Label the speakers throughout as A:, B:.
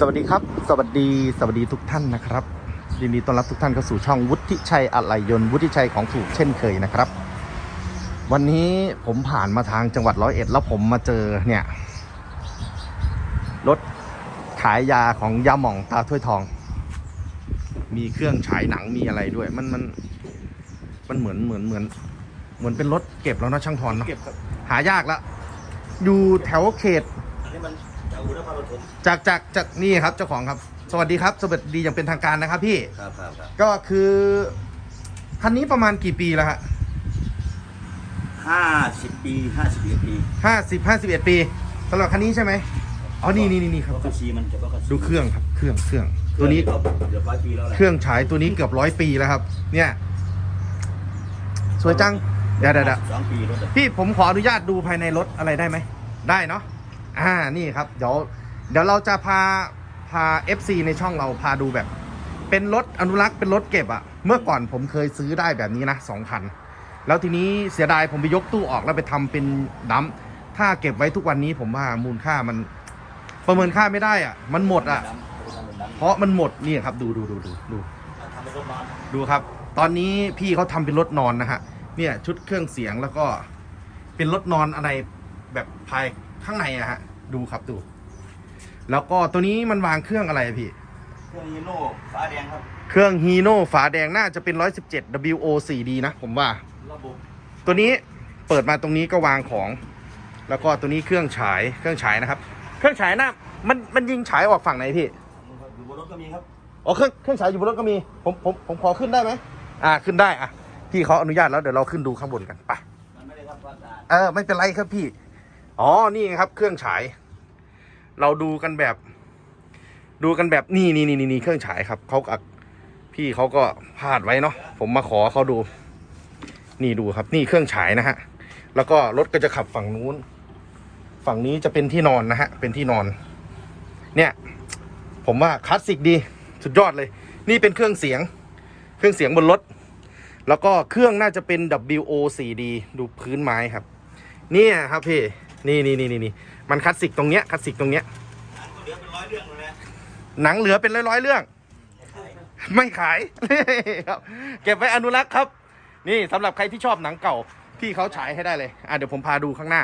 A: สวัสดีครับ สวัสดีสวัสดีทุกท่านนะครับยินดีต้อนรับทุกท่านเข้าสู่ช่องวุฒิชัยอะไหล่ยนต์วุฒิชัยของถูกเช่นเคยนะครับ วันนี้ผมผ่านมาทางจังหวัดร้อยเอ็ดแล้วผมมาเจอเนี่ยรถขายยาของยาหม่องตาถ้วยทอง มีเครื่องฉายหนังมีอะไรด้วย มันมันมันเหมือนเหมือนเหมือน เหมือนเป็นรถเก็บแล้วเนอะช่างทอนเนาะ
B: เก็บครับ
A: หายากละอยู่แถวเขต
B: อันนี้มัน จากอุดรธานี
A: จากจากจากนี่ครับเจ้าของครับ สวัสดีครับ สวัสดีอย่างเป็นทางการนะครับพี่
B: ครับครับครับ
A: ก็คือคันนี้ประมาณกี่ปีแล้วฮะ
B: ห้าสิบปีห้าสิบเอ็ดปี
A: ห้าสิบห้าสิบเอ็ดปีสำหรับคันนี้ใช่ไหมอ๋อนี่นี่นี่นี่ครับ
B: รถคันซีมันจะรถคันซี
A: ดูเครื่องครับ เครื่องเครื่องตัวนี้
B: เกือบร้อยปีแล้วแหละ
A: เครื่องฉายตัวนี้เกือบร้อยปีแล้วครับ เนี่ย สวยจังเดี๋ยวเดี๋ยวเดี๋ยว
B: สองปีรถอะ
A: พี่ผมขออนุญาตดูภายในรถอะไรได้ไหม ได้เนาะ อ่านี่ครับ เดี๋ยวเดี๋ยวเราจะพาพา FC ในช่องเราพาดูแบบ เป็นรถอนุรักษ์เป็นรถเก็บอะเมื่อก่อนผมเคยซื้อได้แบบนี้นะสองคันแล้วทีนี้เสียดายผมไปยกตู้ออกแล้วไปทำเป็นดัมถ้าเก็บไว้ทุกวันนี้ผมว่ามูลค่ามันประเมินค่าไม่ได้อะมันหมดอะ
B: เพ
A: ราะมันหมดนี่ครับ ดูดูดูดูดูดูครับ ตอนนี้พี่เขาทำเป็นรถนอนนะฮะเนี่ยชุดเครื่องเสียงแล้วก็เป็นรถนอนอะไรแบบภายข้างในอะฮะ ดูครับดู แล้วก็ตัวนี้มันวางเครื่องอะไรอะพี่
B: เครื่องฮีโน่ฟ้าแดงครับ
A: เครื่องฮีโน่ฝาแดงน่าจะเป็น 117 WO 4D นะผมว่า
B: ระบบ
A: ตัวนี้เปิดมาตรงนี้ก็วางของ แล้วก็ตัวนี้เครื่องฉายเครื่องฉายนะครับ เครื่องฉายหน้ามันมันยิงฉายออกฝั่งไหนพี่
B: อยู่บนรถก็มีครับ
A: อ๋อเครื่องเครื่องฉายอยู่บนรถก็มี ผมผมผมขอขึ้นได้ไหมอ่าขึ้นได้อะพี่เขาอนุญาตแล้วเดี๋ยวเราขึ้นดูข้างบนกันไป
B: มันไม่ได้ทำความสะอาด
A: เออไม่เป็นไรครับพี่ อ๋อ นี่ไงครับเครื่องฉาย เราดูกันแบบ ดูกันแบบนี่นี่นี่นี่นี่เครื่องฉายครับเขาอักพี่เขาก็พลาดไว้เนาะผมมาขอเขาดู นี่ดูครับ นี่เครื่องฉายนะฮะแล้วก็รถก็จะขับฝั่งนู้น ฝั่งนี้จะเป็นที่นอนนะฮะเป็นที่นอน เนี่ย ผมว่าคลาสสิกดีสุดยอดเลย นี่เป็นเครื่องเสียง เครื่องเสียงบนรถ แล้วก็เครื่องน่าจะเป็น WO 4D ดูพื้นไม้ครับ เนี่ยครับพี่ นี่นี่นี่นี่นี่มันคลาสสิกตรงเนี้ยคลาสสิกตรงเนี้ย
B: อันตัวเดียวเป็นร้อยเรื่องเลยนะ
A: หนังเหลือเป็นร้อยๆเรื่อง ไม่ขายครับเก็บไว้อนุรักษ์ครับ นี่สำหรับใครที่ชอบหนังเก่าพี่เขาฉายให้ได้เลยอะเดี๋ยวผมพาดูข้างหน้า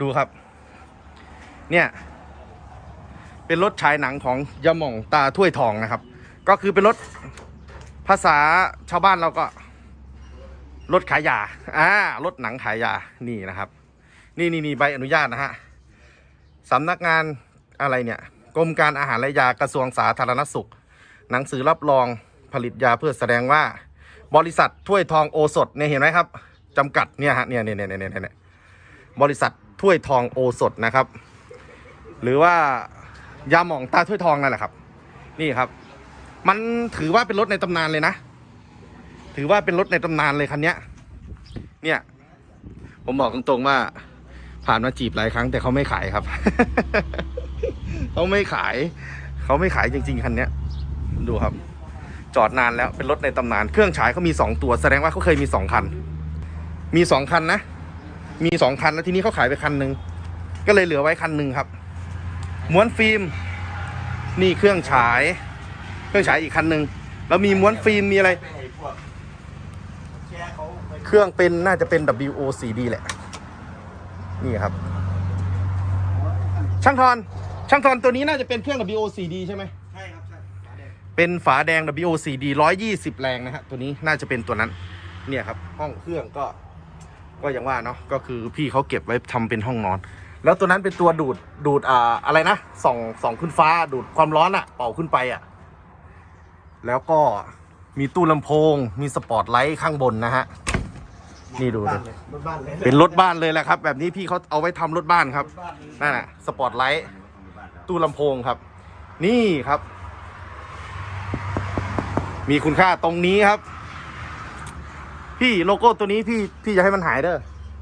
A: ดูครับ เนี่ย เป็นรถฉายหนังของยาหม่องตาถ้วยทองนะครับ ก็คือเป็นรถภาษาชาวบ้านเราก็ รถขายยา อ่ารถหนังขายยา นี่นะครับ นี่นี่นี่ใบอนุญาตนะฮะสำนักงานอะไรเนี่ย กรมการอาหารและยากระทรวงสาธารณสุข หนังสือรับรองผลิตยาเพื่อแสดงว่า บริษัทถ้วยทองโอสถเนี่ยเห็นไหมครับจำกัดเนี่ยฮะเนี่ยเนี่ยเนี่ยเนี่ยเนี่ยบริษัทถ้วยทองโอสถนะครับ หรือว่ายาหมองตาถ้วยทองนั่นแหละครับ นี่ครับ มันถือว่าเป็นรถในตำนานเลยนะ ถือว่าเป็นรถในตำนานเลยคันนี้เนี่ย ผมบอกตรงๆว่า ผ่านมาจีบหลายครั้งแต่เขาไม่ขายครับ เขาไม่ขาย เขาไม่ขายจริง ๆคันนี้ดูครับ จอดนานแล้วเป็นรถในตำนาน เครื่องฉายเขามีสองตัวแสดงว่าเขาเคยมีสองคัน มีสองคันนะ มีสองคันแล้วทีนี้เขาขายไปคันหนึ่งก็เลยเหลือไว้คันหนึ่งครับ ม้วนฟิล์ม นี่เครื่องฉาย เครื่องฉายอีกคันหนึ่งแล้วมีม้วนฟิล์มมีอะไร
B: ไปให้พวกแชร์ เขาไป
A: เครื่องเป็นน่าจะเป็น WOCD แหละ นี่ครับ ช่างทอน ช่างทอนตัวนี้น่าจะเป็นเครื่อง WOCD ใช่ไหม
B: ใช่ครับใช่ฟ้าแดง
A: เป็นฝาแดง WOCD 120 แรงนะฮะ ตัวนี้น่าจะเป็นตัวนั้น เนี่ยครับ ห้องเครื่องก็ ก็อย่างว่าเนาะ ก็คือพี่เขาเก็บไว้ทำเป็นห้องนอน แล้วตัวนั้นเป็นตัวดูด ดูดอ่าอะไรนะ ส่อง ส่องขึ้นฟ้า ดูดความร้อนอะเป่าขึ้นไปอะแล้วก็มีตู้ลำโพง มีสปอตไลท์ข้างบนนะฮะ นี่ดูดู
B: รถบ้านเลย
A: เป็นรถบ้านเลยแหละครับ แบบนี้พี่เขาเอาไว้ทำรถบ้านครับ
B: รถบ้านเลย
A: นั่นน่ะสปอตไลท์
B: รถบ้านครับ
A: ตู้ลำโพงครับ นี่ครับ มีคุณค่าตรงนี้ครับ พี่โลโก้ตัวนี้พี่พี่อย่าให้มันหายเด้อ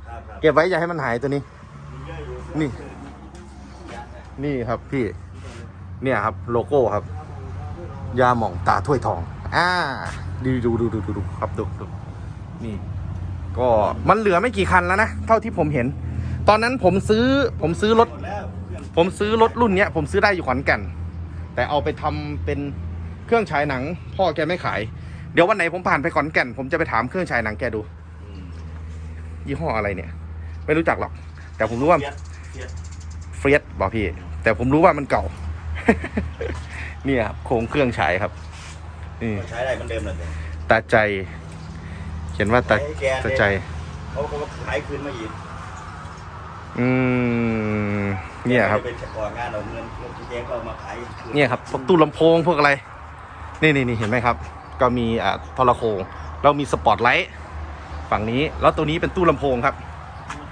B: ครับครับ
A: เก็บไว้อย่าให้มันหายตัวนี้
B: มีเยอะอยู่
A: นี่ นี่ครับพี่ เนี่ยครับ โลโก้ครับ ยาหม่องตาถ้วยทอง อ่า ดูดูดูดูดูดูครับดูดูนี่ ก็มันเหลือไม่กี่คันแล้วนะ เท่าที่ผมเห็น ตอนนั้นผมซื้อผมซื้อรถ
B: หมดแล้วเครื่อง
A: ผมซื้อรถรุ่นเนี้ย ผมซื้อได้อยู่ขอนแก่น แต่เอาไปทำเป็นเครื่องฉายหนัง พ่อแกไม่ขาย เดี๋ยววันไหนผมผ่านไปขอนแก่น ผมจะไปถามเครื่องฉายหนังแกดู
B: อืม
A: ยี่ห้ออะไรเนี่ย ไม่รู้จักหรอก แต่ผมรู้ว่า
B: เฟียสเฟียส
A: เฟรียสบอกพี่ แต่ผมรู้ว่ามันเก่าเนี่ยครับโครงเครื่องฉายครับนี่
B: ใช้ได้เหมือนเดิมเลย
A: ตาใจเขียนว่าตา
B: ให้แก
A: ตาใจ
B: เขาก็ขายคืนมาอีก
A: อืมเนี่ยครับ
B: เป็นเฉพาะงานเอาเงินเงินที่แกก็เอามาขายคืน
A: เนี่ยครับพวกตู้ลำโพงพวกอะไร นี่นี่นี่เห็นไหมครับ ก็มีอ่าโทรโคงแล้วมีสปอตไลท์ฝั่งนี้ แล้วตัวนี้เป็นตู้ลำโพงครับ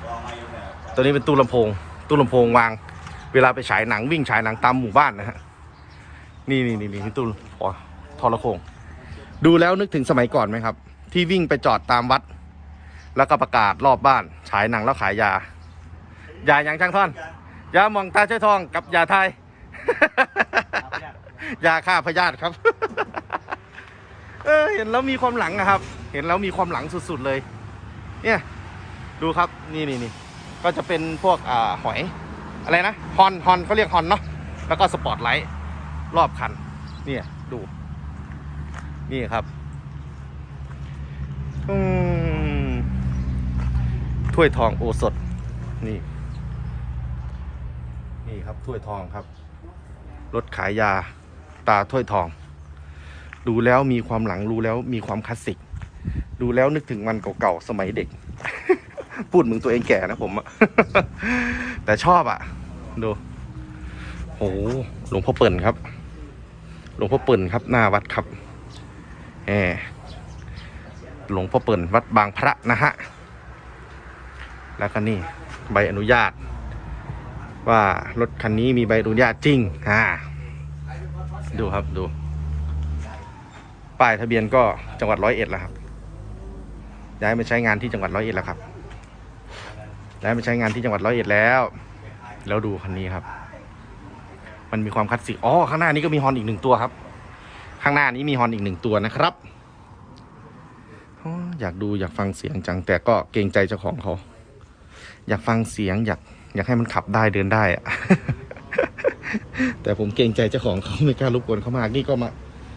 B: ลองมาอยู่เนี่ย
A: ตัวนี้เป็นตู้ลำโพง ตู้ลำโพงวาง เวลาไปฉายหนังวิ่งฉายหนังตามหมู่บ้านนะฮะนี่นี่นี่นี่ตู้อ๋อโทรโคงดูแล้วนึกถึงสมัยก่อนไหมครับ ที่วิ่งไปจอดตามวัด แล้วก็ประกาศรอบบ้าน ฉายหนังแล้วขายยา ยาอย่างช่างท่อน ยามองตาใช้ทองกับยาไทย ยาฆ่าพยาธิครับ เออเห็นแล้วมีความหลังอะครับ เห็นแล้วมีความหลังสุดๆเลย เนี่ยดูครับนี่นี่นี่ก็จะเป็นพวกอ่าหอยอะไรนะฮอนฮอนเขาเรียกฮอนเนาะแล้วก็สปอตไลท์รอบคัน เนี่ยดู นี่ครับ อืม ถ้วยทองโอสถนี่ นี่ครับถ้วยทองครับ รถขายยาตาถ้วยทอง ดูแล้วมีความหลังรู้แล้วมีความคลาสสิก ดูแล้วนึกถึงมันเก่าๆสมัยเด็ก พูดมึงตัวเองแก่นะผมอะแต่ชอบอะดูโอ้โหหลวงพ่อเปิ่นครับ หลวงพ่อเปิ่นครับ หน้าวัดครับแหมหลวงพ่อเปิ่นวัดบางพระนะฮะ แล้วก็นี่ใบอนุญาต ว่ารถคันนี้มีใบอนุญาตจริงอ่าดูครับดู ป้ายทะเบียนก็จังหวัดร้อยเอ็ดแล้วครับย้ายมาใช้งานที่จังหวัดร้อยเอ็ดแล้วครับย้ายมาใช้งานที่จังหวัดร้อยเอ็ดแล้ว แล้วดูคันนี้ครับ มันมีความคลาสสิกอ๋อข้างหน้านี้ก็มีฮอนอีกหนึ่งตัวครับ ข้างหน้านี้มีฮอนอีกหนึ่งตัวนะครับอยากดูอยากฟังเสียงจังแต่ก็เกรงใจเจ้าของเขา อยากฟังเสียงอยากอยากให้มันขับได้เดินได้อะแต่ผมเกรงใจเจ้าของเขาไม่กล้ารบกวนเขามากนี่ก็มา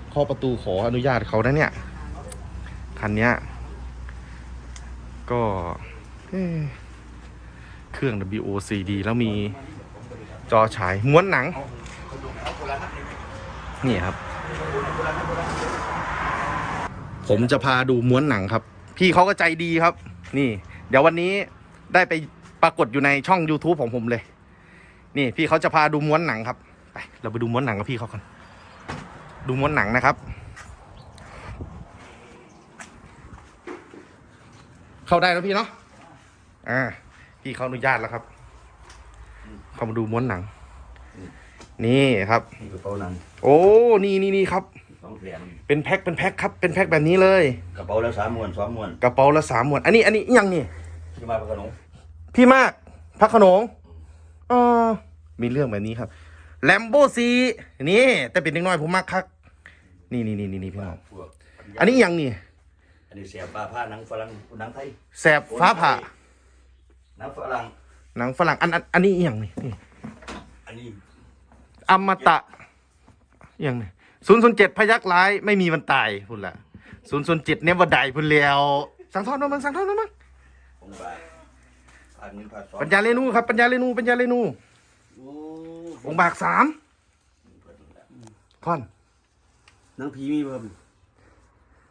A: เคาะประตูขออนุญาตเขานะเนี่ยคันเนี้ยก็เอ๊ะเครื่อง WOCD แล้วมีจอฉายม้วนหนัง นี่ครับ ผมจะพาดูม้วนหนังครับ พี่เขาก็ใจดีครับ นี่ เดี๋ยววันนี้ได้ไป ปรากฏอยู่ในช่อง YouTube ของผมเลย นี่พี่เขาจะพาดูม้วนหนังครับไปเราไปดูม้วนหนังกับพี่เขากันดูม้วนหนังนะครับ เข้าได้แล้วพี่เนาะอ่าพี่เขาอนุญาตแล้วครับ เข้ามาดูม้วนหนัง นี่ครับ
B: นี่กระเป๋าหนัง
A: โอ้นี่นี่นี่ครับ
B: สองแสน
A: เป็นแพ็คเป็นแพ็คครับ เป็นแพ็คแบบนี้เลย
B: กระเป๋าแล้วสามมวนสองมวน
A: กระเป๋าละสามหมวดอันนี้อันนี้อิหยังนี่
B: ที่มาพระโขนง
A: พี่มากพระโขนงอ๋อมีเรื่องแบบนี้ครับแลมโบซีนี่ แต่เป็นเด็กน้อยผมมากครับนี่นี่นี่นี่นี่พี่น้อง
B: พวก
A: อันนี้อิหยังนี่
B: อันนี้เสียบปลาผ้าหนังฝรั่งหนังไทย
A: แสบฟ้าผ่า
B: หนังฝรั่ง
A: หนังฝรั่งอันอันอันนี้อิหยังนี่นี่
B: อันนี้
A: อมตะอิหยังนี่ศูนย์ศูนย์เจ็ดพยักร้ายไม่มีวันตายพุ่นละศูนย์ศูนย์เจ็ดเนวดายพุ่นแล้วสั่งทอดมามั้งสั่งทอดมามั้ง
B: องค์บาทผ่านเงินผ่านสอง
A: ปัญญาเรนูครับปัญญาเรนูปัญญาเรนู
B: โอ้
A: องค์บากสามท่อน
C: หนังผีมีเพิ่ม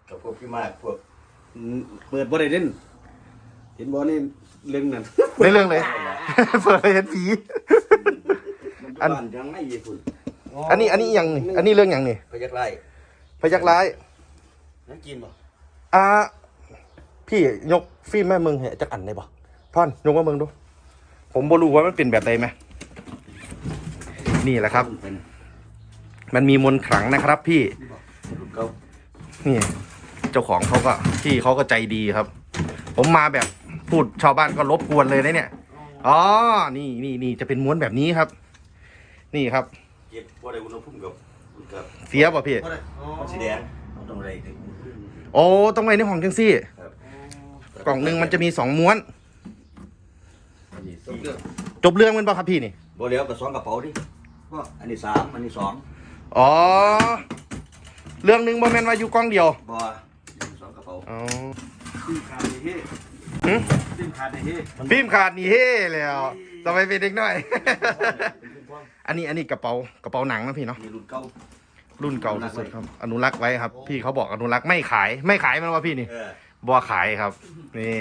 B: กับพวกพี่มากพวก
C: อืมเปิดบ่ได้เล่นเห็นบ่นี่เรื่องนั้น
A: ในเรื่องเลย เปิดไปเห็นผี อัน
B: บ้านยังไม่ยี่ฝุ่น
A: อันนี้อันนี้อิหยังนี่อันนี้เรื่องอย่างนี่
B: พยักไล่
A: พยักร้าย
B: นั่นกินบ่
A: อ่าพี่ยกฟิล์มแม่มึงเหรจักอันได้บ่ ท่อนยกมามึงดู ผมบ่รู้ว่ามันเป็นแบบใดไหมนี่แหละครับ
B: เป็น
A: มันมีมนต์ขลังนะครับพี่
B: รุ่นเก่า
A: นี่ เจ้าของเขาก็พี่เขาก็ใจดีครับ ผมมาแบบพูดชาวบ้านก็รบกวนเลยนะเนี่ยอ๋อนี่นี่นี่จะเป็นม้วนแบบนี้ครับ นี่ครับ
B: เก็บบ่ได้อุณหภูมิกับกับ
A: เสียป่ะพี่
C: บ่ได้อ๋อ
B: มันสีแดงมันต้องอะไรถึง
A: โอ้ต้องไว้ในห้องจังซี่
B: ครับ
A: กล่องหนึ่งมันจะมีสองม้วน
B: อันนี้
C: จบ
B: สี่
C: เรื่อง
A: จบเรื่องมันป่ะครับพี่นี่
B: แบ่เหลียวกับสองกระเป๋าดิก็อันนี้สามอันนี้สอง
A: อ๋อ เรื่องหนึงโมเมนว่าอยู่กล้องเดียว
B: บ่สองกระเป๋า
A: อ๋อ
C: ฟิล์มขาดในเฮ้
A: หึ
C: ฟิล์มขาดในเฮ้
A: ฟิล์มขาดนี่เฮ้แล้วทำไมเป็นเด็กน้อย อันนี้อันนี้กระเป๋ากระเป๋าหนังนะพี่เนาะ
B: มีรุ่นเก่า
A: รุ่นเก่าสุดๆครับ อนุรักษ์ไว้ครับ พี่เขาบอกอนุรักษ์ไม่ขายไม่ขายมันว่าพี่นี่
B: เออ
A: บัวขายครับนี่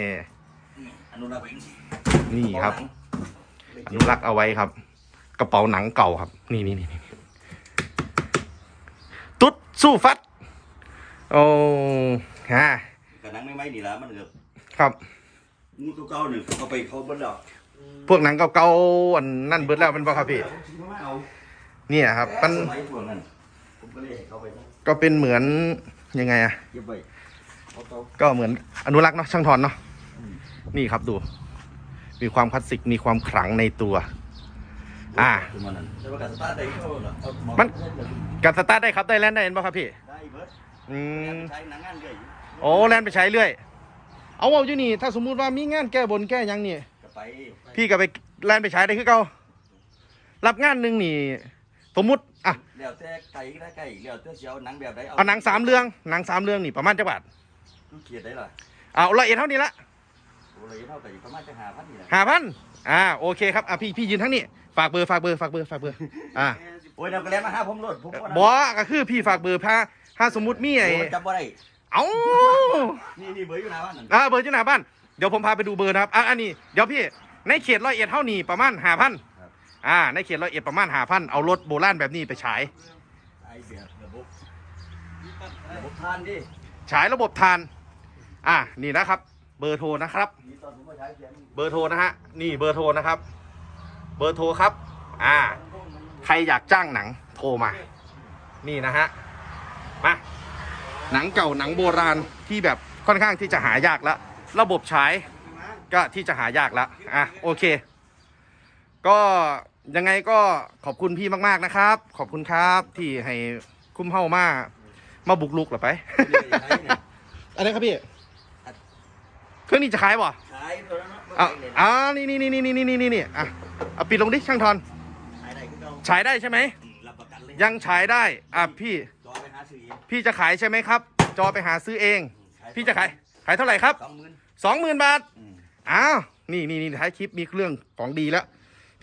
B: อนุรักษ์ไว้จังซี่
A: นี่ครับ อนุรักษ์เอาไว้ครับ กระเป๋าหนังเก่าครับ นี่นี่นี่นี่ตุ๊ดสู้ฟัด โอ้ฮะ
B: กระหนังไม่ไหมนี่ล่ะมันเกือบ
A: ครับ
B: งูตัวเก่านี่เขาไปเขาเบิ่แล้ว
A: พวกหนังเก่าๆอันนั่นเบิดแล้วมันบ่ครับพี่
B: เอา
A: เนี่ยครับ มัน
B: สมัยช่วงนั้นผมก็เลยให้เขาไปซะ
A: ก็เป็นเหมือนยังไงอะ
B: เก็บไว้เขาเก่า
A: ก็เหมือนอนุรักษ์เนาะช่างทอนเนาะนี่ครับดู มีความคลาสสิกมีความขลังในตัว อ่า
B: คือมันนั่นแต่ว่าการสตาร์ทได้เขาน่ะเอาหอ
A: มัน การสตาร์ทได้ครับได้แลนด์ได้เห็นป่ะครับพี่
B: ได้เบิด
A: อืม
B: ใช้หนังงานเรื่อยอยู่
A: โอ้แลนด์ไปใช้เรื่อย เอาเอาอยู่นี่ ถ้าสมมุติว่ามีงานแก้บนแก้หยังนี่
B: ก็ไป
A: พี่ก็ไปแลนด์ไปใช้ได้คือเก่ารับงานหนึ่งนี่ สมมุติอะ
B: แล้วแต่ไก่ก็ได้ไก่แล้วแต่สิเอาหนังแบบใด
A: เอาหนังสามเรื่องหนังสามเรื่องนี่ประมาณจักบาท
B: ลูกเขียดได้ล่ะ
A: เอาละเอียดเท่านี้ละ
B: โอ้เลยเท่ากับอยู่ประมาณจะ5,000นี่แหละ
A: ห้าพันอ่าโอเคครับอะพี่พี่ยืนทั้งนี้ฝากเบอร์ฝากเบอร์ฝากเบอร์ฝากเบอร์อ่า
B: โอ้ยเดี๋ยวก็แล้วมาหาผมรถผม
A: บอก็คือพี่ฝากเบอร์พาถ้าสมมุติมีไอ้
B: โอ้ยจำบ่ได้
A: เอ้า
B: นี่นี่เบอร์อยู่หน้าบ้านนั่น
A: อ่าเบอร์อยู่หน้าบ้านเดี๋ยวผมพาไปดูเบอร์นะครับอะอันนี้เดี๋ยวพี่ในเขตร้อยเอ็ดเท่านี้ประมาณห้าพันอ่าในเขตร้อยเอ็ดประมาณห้าพันเอารถโบราณแบบนี้ไปฉาย
B: ไอ้แบบระบบระบบทานดิ
A: ฉายระบบทาน อ่านี่นะครับ เบอร์โทรนะครับ
B: เบ
A: อร์โทรนะฮะนี่เบอร์โทรนะครับ เบอร์โทรครับ อ่า ใครอยากจ้างหนังโทรมา นี่นะฮะมาหนังเก่าหนังโบราณที่แบบค่อนข้างที่จะหายากแล้วระบบฉายก็ที่จะหายากแล้วอะโอเค ก็ยังไงก็ขอบคุณพี่มากๆนะครับ ขอบคุณครับที่ให้คุ้มเฮ้ามา มาบุกลุกหรอไป
B: อยๆใช้เนี่ย
A: อะไรครับพี่ เครื่องนี้จะขายบ่
B: ขายตัวนั้นเนาะ
A: อะ
B: บ่ได้เลยนะ
A: อ่านี่นี่นี่นี่นี่นี่นี่นี่อะเอาปิดลงดิช่างทอน
B: ขายได้คือเก่า
A: ฉายได้ใช่ไหม
B: อืมรับประกันเลย
A: ยังฉายได้อะพี่
B: จอไปหาซื้อเอง
A: พี่จะขายใช่ไหมครับ จอไปหาซื้อเอง
B: อืม
A: พี่จะขายขายเท่าไหร่ครับ
B: สองหมื่น
A: สองหมื่นบาท
B: อืม
A: อ้าว นี่นี่นี่ท้ายคลิปมีเครื่องของดีแล้ว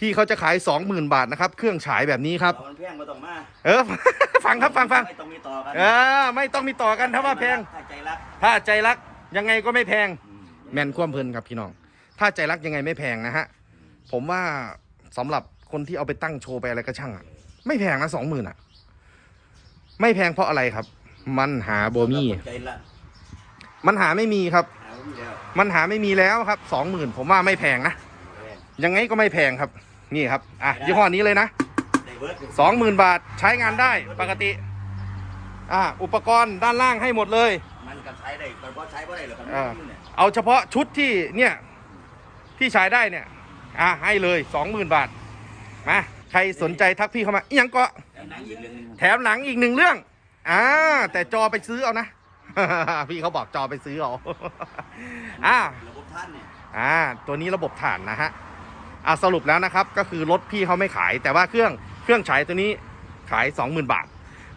A: พี่เขาจะขายสองหมื่นบาทนะครับ เครื่องฉายแบบนี้ครับ
B: เอามันแพงมาต้องมา
A: เออ ฟังครับฟังฟัง
B: ไม่ต้องมีต่อกัน
A: เออ ไม่ต้องมีต่อกันถ้าว่าแพง
B: ถ้าใจรัก
A: ถ้าใจรักยังไงก็ไม่แพง
B: อืม
A: แมนความเพลินครับพี่น้อง ถ้าใจรักยังไงไม่แพงนะฮะ ผมว่าสำหรับคนที่เอาไปตั้งโชว์ไปอะไรก็ช่างอะไม่แพงนะสองหมื่นอะไม่แพงเพราะอะไรครับ มันหาโบมี่
B: ใจละ
A: มันหาไม่มีครับ
B: หาบ่มีแล้ว
A: มันหาไม่มีแล้วครับสองหมื่นผมว่าไม่แพงนะ ยังไงก็ไม่แพงครับ นี่ครับ อะยี่ห้อนี้เลยนะ
B: ได้เบิร์ด
A: สองหมื่นบาทใช้งานได้ปกติ อ่าอุปกรณ์ด้านล่างให้หมดเลย
B: มันก็ใช้ได้แต่พอใช้บ่ได้หรอกมัน
A: อ่า
B: ไม่มีเนี่ย
A: เอาเฉพาะชุดที่เนี่ยที่ใช้ได้เนี่ย อะให้เลยสองหมื่นบาทมาใครสนใจทักพี่เข้ามาอีหยังก็
B: แต่หนังอีกเรื่องหนึง
A: แถมหนังอีกหนึ่งเรื่องอ่าแต่จอไปซื้อเอานะ พี่เขาบอกจอไปซื้อเอา อ่า
B: ระบบท่านเนี่ย
A: อ่า ตัวนี้ระบบฐานนะฮะ อ่าสรุปแล้วนะครับ ก็คือรถพี่เขาไม่ขาย แต่ว่าเครื่องเครื่องฉายตัวนี้ขาย 20,000 บาท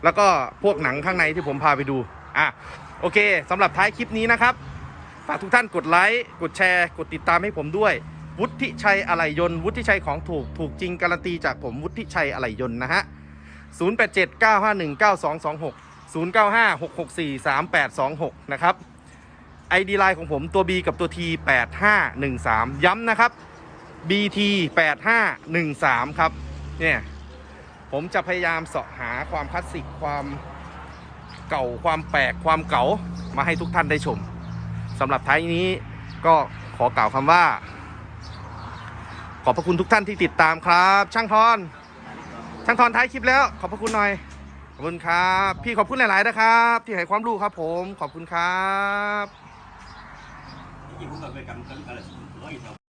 A: แล้วก็พวกหนังข้างในที่ผมพาไปดู อะ โอเคสำหรับท้ายคลิปนี้นะครับ ฝากทุกท่านกดไลค์กดแชร์ กดติดตามให้ผมด้วย วุฒิชัยอะไหล่ยนต์วุฒิชัยของถูกถูกจริงการันตีจากผมวุฒิชัยอะไหล่ยนต์นะฮะ0879519226 0956643826 นะครับ ID ไลน์ของผมตัว B กับตัว T 8513 ย้ำนะครับ BT 8513 ครับ เนี่ย ผมจะพยายามเสาะหาความคลาสสิกความ เก่าความแปลกความเก๋ามาให้ทุกท่านได้ชมสำหรับท้ายนี้ก็ขอกล่าวคำว่า ขอบพระคุณทุกท่านที่ติดตามครับ ช่างทอนช่างทอนท้ายคลิปแล้ว ขอบพระคุณหน่อยขอบคุณครับ พี่ขอบคุณหลาย ๆ นะครับ ที่ให้ความรู้ครับ ผมขอบคุณครับ